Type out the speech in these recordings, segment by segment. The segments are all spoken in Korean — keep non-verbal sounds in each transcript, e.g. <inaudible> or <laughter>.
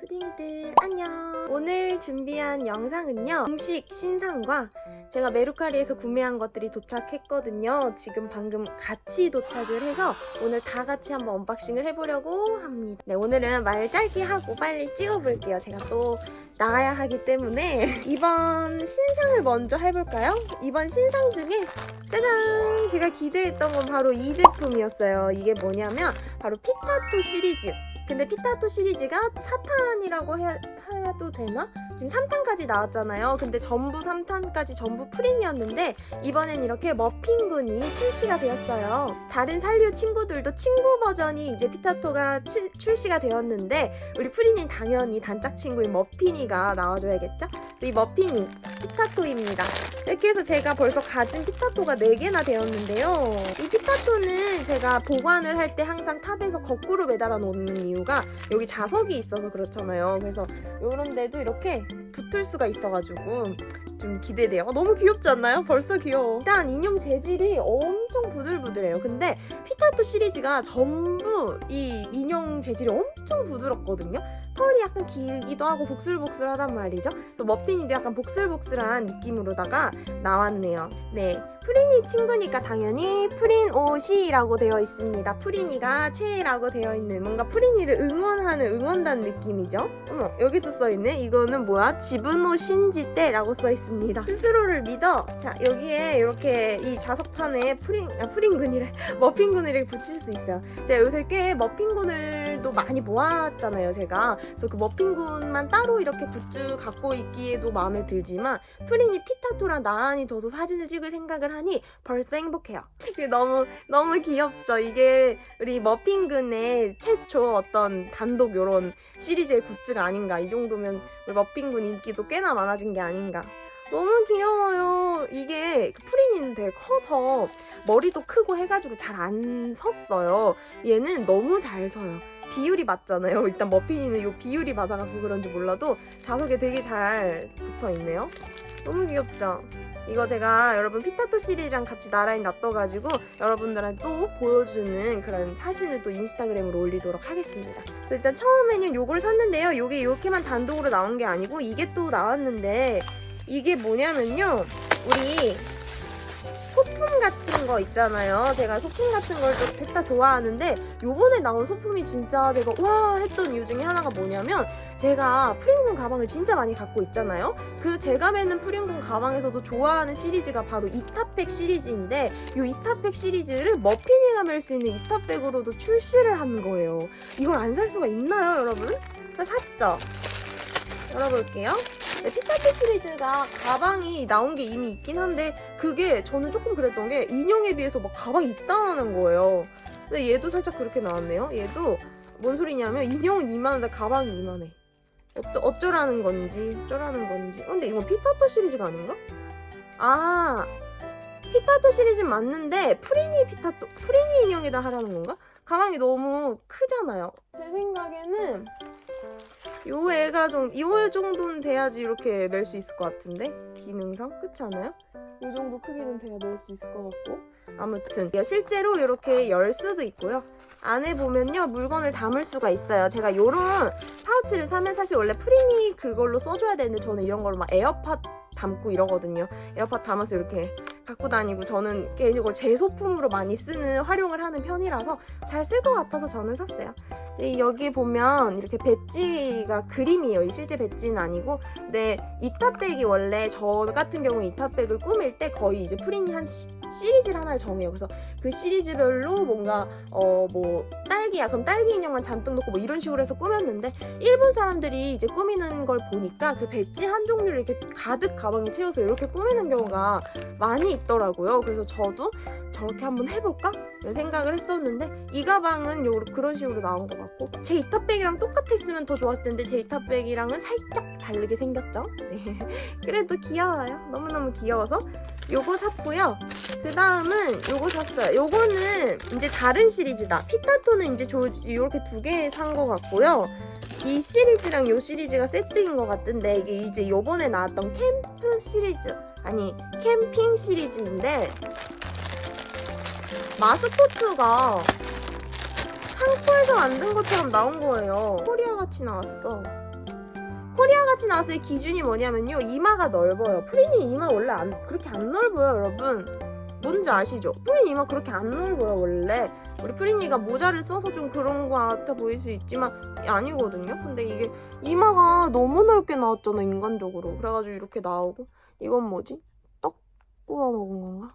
푸딩이들 안녕. 오늘 준비한 영상은요 공식 신상과 제가 메루카리에서 구매한 것들이 도착했거든요. 지금 방금 같이 도착을 해서 오늘 다 같이 한번 언박싱을 해보려고 합니다. 네 오늘은 말 짧게 하고 빨리 찍어볼게요. 제가 또 나가야 하기 때문에. <laughs> 이번 신상을 먼저 해볼까요? 이번 신상 중에 짜잔! 제가 기대했던 건 바로 이 제품이었어요. 이게 뭐냐면 바로 피타토 시리즈 근데 피타토 시리즈가 4탄이라고 해, 해도 되나? 지금 3탄까지 나왔잖아요. 근데 전부 3탄까지 전부 프린이었는데 이번엔 이렇게 머핀군이 출시가 되었어요. 다른 산류 친구들도 친구 버전이 이제 피타토가 출- 출시가 되었는데 우리 프린이 당연히 단짝 친구인 머핀이가 나와줘야겠죠? 이 머핀이 피타토입니다. 이렇게 해서 제가 벌써 가진 피타토가 4개나 되었는데요. 이 피타토는 제가 보관을 할 때 항상 탑에서 거꾸로 매달아 놓는 이유가 여기 자석이 있어서 그렇잖아요. 그래서 이런 데도 이렇게 붙을 수가 있어가지고 좀 기대돼요. 어, 너무 귀엽지 않나요? 벌써 귀여워. 일단 인형 재질이 엄청 부들부들해요. 근데 피타토 시리즈가 전부 이 인형 재질이 엄청 부드럽거든요. 털이 약간 길기도 하고 복슬복슬하단 말이죠. 또 머핀이도 약간 복슬복슬한 느낌으로다가 나왔네요. 네. 프린이 친구니까 당연히 프린 옷이라고 되어 있습니다. 프린이가 최애라고 되어 있는 뭔가 프린이를 응원하는 응원단 느낌이죠. 어머 여기도 써 있네. 이거는 뭐야? 지브노 신지 때라고 써 있습니다. 스스로를 믿어. 자 여기에 이렇게 이 자석판에 프린 아 머핀군을 이렇게 붙일 수 있어요. 제가 요새 꽤 머핀군을도 많이 모았잖아요. 제가 그래서 그 머핀군만 따로 이렇게 굿즈 갖고 있기에도 마음에 들지만 프린이 피타토랑 나란히 둬서 사진을 찍을 생각을 하니 벌써 행복해요. <laughs> 이게 너무 너무 귀엽죠. 이게 우리 머핀군의 최초 어떤 단독 요런 시리즈의 굿즈가 아닌가. 이 정도면 우리 머핀군 인기도 꽤나 많아진 게 아닌가. 너무 귀여워요. 이게 그 되게 커서 머리도 크고 해가지고 잘 안 섰어요. 얘는 너무 잘 서요. 비율이 맞잖아요. 일단 머핀이는 요 비율이 맞아갖고 그런지 몰라도 자석에 되게 잘 붙어 있네요. 너무 귀엽죠? 이거 제가 여러분 피타토 시리즈랑 같이 나란히 놔둬가지고 여러분들한테 또 보여주는 그런 사진을 또 인스타그램으로 올리도록 하겠습니다. 그래서 일단 처음에는 요걸 샀는데요. 요게 이렇게만 단독으로 나온 게 아니고 이게 또 나왔는데 이게 뭐냐면요. 우리 소품 같은 거 있잖아요. 제가 소품 같은 걸좀 됐다 좋아하는데 요번에 나온 소품이 진짜 제가 와 했던 이유 중에 하나가 뭐냐면 제가 프링군 가방을 진짜 많이 갖고 있잖아요. 그 제가 매는 프링군 가방에서도 좋아하는 시리즈가 바로 이타백 시리즈인데 이 이타백 시리즈를 머핀이가 멜 수 있는 이타백으로도 출시를 한 거예요. 이걸 안 살 수가 있나요, 여러분? 샀죠. 열어볼게요. 네, 피카츄 시리즈가 가방이 나온 게 이미 있긴 한데 그게 저는 조금 그랬던 게 인형에 비해서 막 가방이 있다는 거예요. 근데 얘도 살짝 그렇게 나왔네요. 얘도 뭔 소리냐면 인형은 이만한데 가방이 이만해. 어쩌, 어쩌라는 건지 어쩌라는 건지. 어, 근데 이건 피타토 시리즈가 아닌가? 아 피타토 시리즈 맞는데 프리니 피타토 프리니 인형에다 하라는 건가? 가방이 너무 크잖아요. 제 생각에는 요 애가 좀, 요 정도는 돼야지 이렇게 멜 수 있을 것 같은데? 기능상? 그렇지 않아요? 요 정도 크기는 돼야 멜 수 있을 것 같고. 아무튼, 실제로 이렇게 열 수도 있고요. 안에 보면요, 물건을 담을 수가 있어요. 제가 요런 파우치를 사면 사실 원래 프리니 그걸로 써줘야 되는데 저는 이런 걸로 막 에어팟 담고 이러거든요. 에어팟 담아서 이렇게 갖고 다니고 저는 개인적으로 제 소품으로 많이 쓰는 활용을 하는 편이라서 잘 쓸 것 같아서 저는 샀어요. 여기 보면 이렇게 배지가 그림이에요. 이 실제 배지는 아니고 근데 이탑백이 원래 저 같은 경우 이탑백을 꾸밀 때 거의 이제 프린이 한 시, 시리즈를 하나를 정해요. 그래서 그 시리즈별로 뭔가 어 뭐 딸기야 그럼 딸기 인형만 잔뜩 넣고 뭐 이런 식으로 해서 꾸몄는데 일본 사람들이 이제 꾸미는 걸 보니까 그 배지 한 종류를 이렇게 가득 가방에 채워서 이렇게 꾸미는 경우가 많이 있더라고요. 그래서 저도 저렇게 한번 해볼까? 생각을 했었는데 이 가방은 요 그런 식으로 나온 것 같고 제 이탑백이랑 똑같았으면 더 좋았을 텐데 제 이탑백이랑은 살짝 다르게 생겼죠. 네. <laughs> 그래도 귀여워요. 너무너무 귀여워서 요거 샀고요. 그 다음은 요거 샀어요. 요거는 이제 다른 시리즈다. 피타토는 이제 저 이렇게 두 개 산 것 같고요. 이 시리즈랑 요 시리즈가 세트인 것 같은데 이게 이제 요번에 나왔던 캠프 시리즈 아니 캠핑 시리즈인데 마스코트가 상코에서 만든 것처럼 나온 거예요. 코리아 같이 나왔어. 코리아 같이 나왔을 때 기준이 뭐냐면요. 이마가 넓어요. 프린이 이마 원래 안, 그렇게 안 넓어요, 여러분. 뭔지 아시죠? 프린 이마 그렇게 안 넓어요, 원래. 우리 프린이가 모자를 써서 좀 그런 거 같아 보일 수 있지만 아니거든요. 근데 이게 이마가 너무 넓게 나왔잖아, 인간적으로. 그래가지고 이렇게 나오고. 이건 뭐지? 떡 구워 먹은 건가?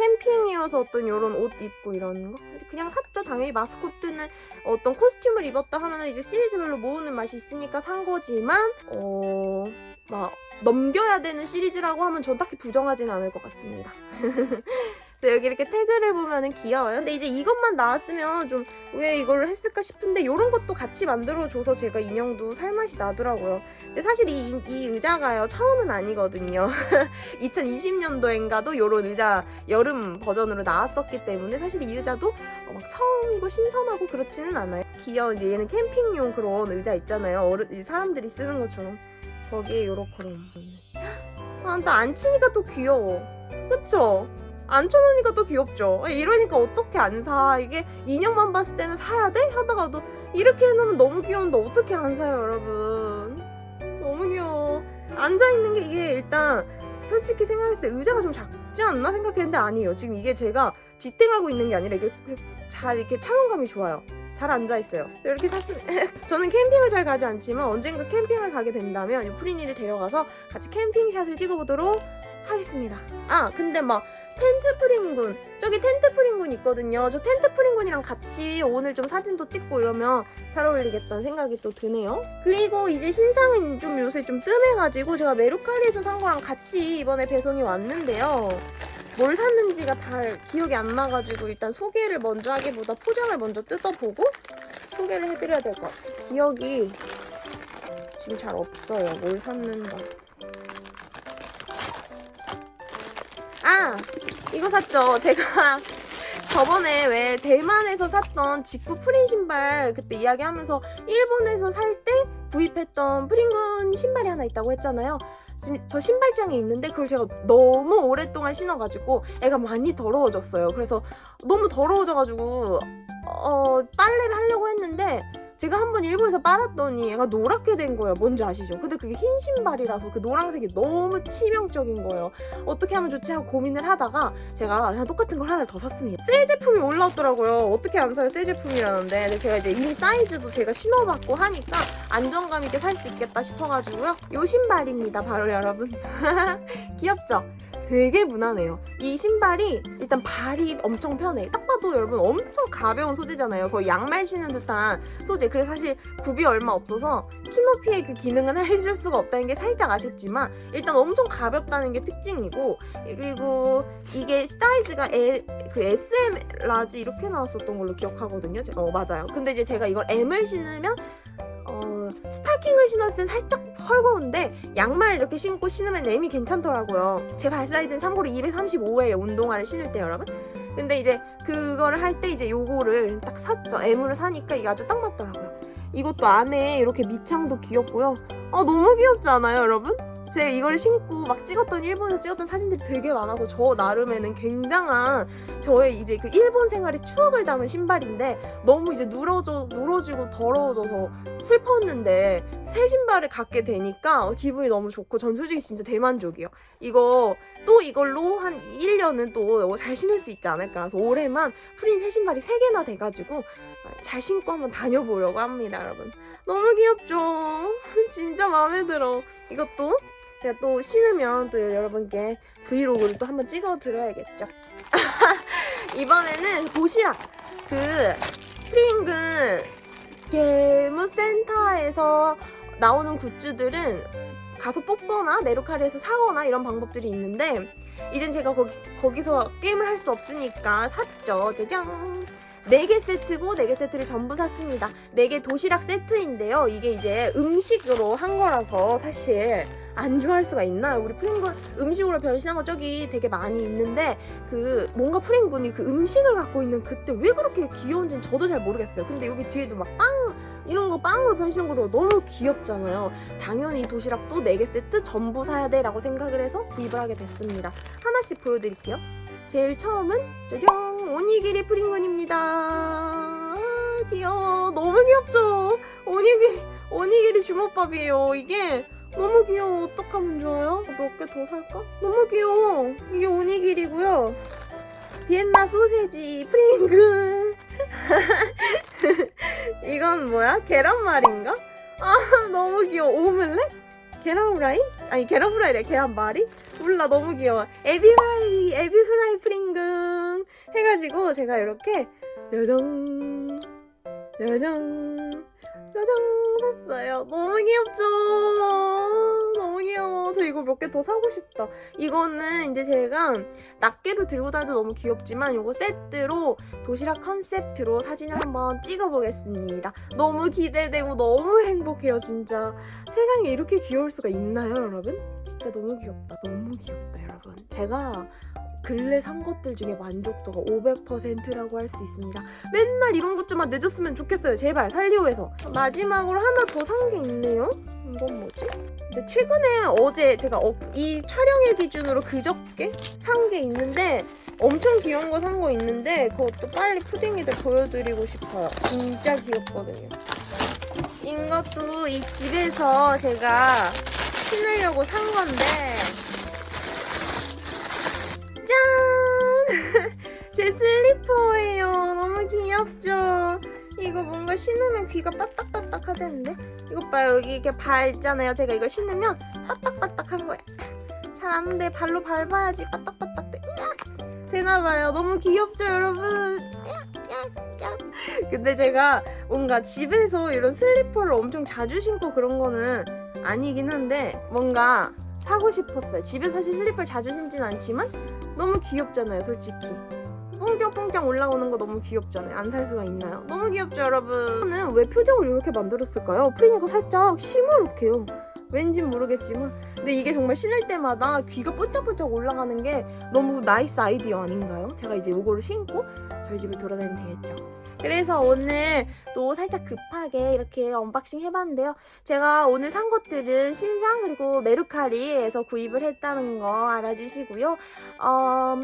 캠핑이어서 어떤 이런 옷 입고 이러는 거? 그냥 샀죠. 당연히 마스코트는 어떤 코스튬을 입었다 하면 이제 시리즈별로 모으는 맛이 있으니까 산 거지만, 어, 막, 넘겨야 되는 시리즈라고 하면 전 딱히 부정하진 않을 것 같습니다. <laughs> 그래서 여기 이렇게 태그를 보면은 귀여워요. 근데 이제 이것만 나왔으면 좀 왜 이거를 했을까 싶은데 이런 것도 같이 만들어줘서 제가 인형도 살맛이 나더라고요. 근데 사실 이, 이 의자가요 처음은 아니거든요. <laughs> 2020년도엔가도 이런 의자 여름 버전으로 나왔었기 때문에 사실 이 의자도 어, 막 처음이고 신선하고 그렇지는 않아요. 귀여운 얘는 캠핑용 그런 의자 있잖아요. 어른 이 사람들이 쓰는 것처럼 거기에 요렇게 아, 나 안 치니까 또 귀여워. 그쵸? 안 쳐놓으니까 또 귀엽죠. 아, 이러니까 어떻게 안 사? 이게 인형만 봤을 때는 사야 돼? 하다가도 이렇게 해놓으면 너무 귀여운데 어떻게 안 사요, 여러분? 너무 귀여워. 앉아있는 게 이게 일단 솔직히 생각했을 때 의자가 좀 작지 않나 생각했는데 아니에요. 지금 이게 제가 지탱하고 있는 게 아니라 이게 그잘 이렇게 착용감이 좋아요. 잘 앉아 있어요. 이렇게 샀으면 <laughs> 저는 캠핑을 잘 가지 않지만 언젠가 캠핑을 가게 된다면 이 프리니를 데려가서 같이 캠핑샷을 찍어보도록 하겠습니다. 아 근데 막 텐트 프린군 저기 텐트 프린군 있거든요. 저 텐트 프린군이랑 같이 오늘 좀 사진도 찍고 이러면 잘 어울리겠다는 생각이 또 드네요. 그리고 이제 신상은 좀 요새 좀 뜸해가지고 제가 메루카리에서 산 거랑 같이 이번에 배송이 왔는데요. 뭘 샀는지가 다 기억이 안 나가지고 일단 소개를 먼저 하기보다 포장을 먼저 뜯어보고 소개를 해드려야 될 것 같아요. 기억이 지금 잘 없어요. 뭘 샀는가. 아! 이거 샀죠. 제가 저번에 왜 대만에서 샀던 직구 프린 신발 그때 이야기하면서 일본에서 살 때 구입했던 프린군 신발이 하나 있다고 했잖아요. 지금 저 신발장에 있는데 그걸 제가 너무 오랫동안 신어가지고 애가 많이 더러워졌어요. 그래서 너무 더러워져가지고 어 빨래를 하려고 했는데 제가 한 번 일본에서 빨았더니 애가 노랗게 된 거예요. 뭔지 아시죠? 근데 그게 흰 신발이라서 그 노란색이 너무 치명적인 거예요. 어떻게 하면 좋지 하고 고민을 하다가 제가 그냥 똑같은 걸 하나 더 샀습니다. 새 제품이 올라왔더라고요. 어떻게 안 사요? 새 제품이라는데. 근데 제가 이제 이미 사이즈도 제가 신어봤고 하니까 안정감 있게 살 수 있겠다 싶어가지고요. 요 신발입니다. 바로 여러분. <laughs> 귀엽죠? 되게 무난해요. 이 신발이 일단 발이 엄청 편해. 딱 봐도 여러분 엄청 가벼운 소재잖아요. 거의 양말 신는 듯한 소재. 그래서 사실 굽이 얼마 없어서 키높이의 그 기능은 해줄 수가 없다는 게 살짝 아쉽지만 일단 엄청 가볍다는 게 특징이고 그리고 이게 사이즈가 에, 그 SM 라지 이렇게 나왔었던 걸로 기억하거든요. 제- 어 맞아요. 근데 이제 제가 이걸 M을 신으면 어, 스타킹을 신었을 땐 살짝 헐거운데 양말 이렇게 신고 신으면 M이 괜찮더라고요. 제 발 사이즈는 참고로 235예요. 운동화를 신을 때 여러분. 근데 이제 그거를 할 때 이제 요거를 딱 샀죠. M으로 사니까 이게 아주 딱 맞더라고요. 이것도 안에 이렇게 밑창도 귀엽고요. 아 너무 귀엽지 않아요, 여러분? 제가 이걸 신고 막 찍었던 일본에서 찍었던 사진들이 되게 많아서 저 나름에는 굉장한 저의 이제 그 일본 생활의 추억을 담은 신발인데 너무 이제 누러져 누러지고 더러워져서 슬펐는데 새 신발을 갖게 되니까 기분이 너무 좋고 전 솔직히 진짜 대만족이에요. 이거 또 이걸로 한 1년은 또 잘 신을 수 있지 않을까. 그래서 올해만 프린 새 신발이 3개나 돼가지고 잘 신고 한번 다녀보려고 합니다, 여러분. 너무 귀엽죠? <laughs> 진짜 마음에 들어. 이것도 제가 또 신으면 또 여러분께 브이로그를 또 한번 찍어 드려야겠죠. <laughs> 이번에는 도시락 그 프링글 게임센터에서 나오는 굿즈들은 가서 뽑거나 메루카리에서 사거나 이런 방법들이 있는데 이젠 제가 거기, 거기서 게임을 할 수 없으니까 샀죠. 짜잔! 4개 세트고 4개 세트를 전부 샀습니다. 4개 도시락 세트인데요. 이게 이제 음식으로 한 거라서 사실 안 좋아할 수가 있나? 우리 프링군 음식으로 변신한 거 저기 되게 많이 있는데 그 뭔가 프링군이 그 음식을 갖고 있는 그때 왜 그렇게 귀여운지는 저도 잘 모르겠어요. 근데 여기 뒤에도 막 빵 이런 거 빵으로 변신한 것도 너무 귀엽잖아요. 당연히 도시락도 4개 세트 전부 사야 돼 라고 생각을 해서 구입을 하게 됐습니다. 하나씩 보여드릴게요. 제일 처음은 짜잔 오니기리 프링군입니다. 아, 귀여워. 너무 귀엽죠? 오니기리, 오니기리 주먹밥이에요. 이게 너무 귀여워. 어떡하면 좋아요? 몇 개 더 살까? 너무 귀여워. 이게 오니기리고요. 비엔나 소세지 프링글. <laughs> 이건 뭐야? 계란말인가? 아 너무 귀여워. 오믈렛? 계란 후라이? 아니 계란 후라이래 계란 말이? 몰라 너무 귀여워. 에비프라이 에비프라이 프링글 해가지고 제가 이렇게 짜잔 짜잔 짜잔 샀어요. 너무 귀엽죠? 몇 개 더 사고 싶다. 이거는 이제 제가 낱개로 들고 다녀도 너무 귀엽지만 이거 세트로 도시락 컨셉트로 사진을 한번 찍어보겠습니다. 너무 기대되고 너무 행복해요, 진짜. 세상에 이렇게 귀여울 수가 있나요, 여러분? 진짜 너무 귀엽다. 너무 귀엽다, 여러분. 제가 근래 산 것들 중에 만족도가 500%라고 할 수 있습니다. 맨날 이런 것 좀만 내줬으면 좋겠어요. 제발 살리오에서. 마지막으로 하나 더 산 게 있네요. 이건 뭐지? 근데 최근에 어제 제가 어- 이 촬영일 기준으로 그저께 산 게 있는데 엄청 귀여운 거 산 거 있는데 그것도 빨리 푸딩이들 보여드리고 싶어요. 진짜 귀엽거든요. 이것도 이 집에서 제가 신으려고 산 건데 귀엽죠? 이거 뭔가 신으면 귀가 빠딱빠딱 하대는데? 이것 봐요. 여기 이렇게 발 있잖아요. 제가 이거 신으면 빠딱빠딱 한 거야. 잘 안 돼. 발로 밟아야지 빠딱빠딱 돼. 되나봐요. 너무 귀엽죠, 여러분? 근데 제가 뭔가 집에서 이런 슬리퍼를 엄청 자주 신고 그런 거는 아니긴 한데 뭔가 사고 싶었어요. 집에 사실 슬리퍼를 자주 신진 않지만 너무 귀엽잖아요, 솔직히. 뽕짱뽕짱 올라오는 거 너무 귀엽잖아요. 안 살 수가 있나요? 너무 귀엽죠, 여러분? 저는 왜 표정을 이렇게 만들었을까요? 프리니가 살짝 시무룩해요. 왠진 모르겠지만 근데 이게 정말 신을 때마다 귀가 번쩍번쩍 올라가는 게 너무 나이스 아이디어 아닌가요? 제가 이제 이거를 신고 저희 집을 돌아다니면 되겠죠. 그래서 오늘 또 살짝 급하게 이렇게 언박싱 해봤는데요. 제가 오늘 산 것들은 신상 그리고 메루카리에서 구입을 했다는 거 알아주시고요. 어,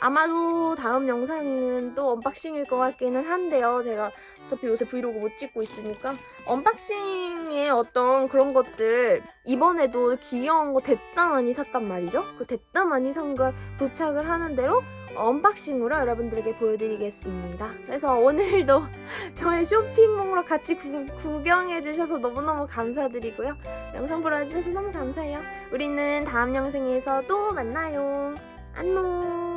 아마도 다음 영상은 또 언박싱일 것 같기는 한데요. 제가 어차피 요새 브이로그 못 찍고 있으니까 언박싱의 어떤 그런 것들 이번에도 귀여운 거 됐다 많이 샀단 말이죠. 그 됐다 많이 산거 도착을 하는 대로 언박싱으로 여러분들에게 보여드리겠습니다. 그래서 오늘도 <laughs> 저의 쇼핑몰로 같이 구, 구경해주셔서 너무너무 감사드리고요. 영상 보러 와주셔서 너무 감사해요. 우리는 다음 영상에서 또 만나요. 안녕.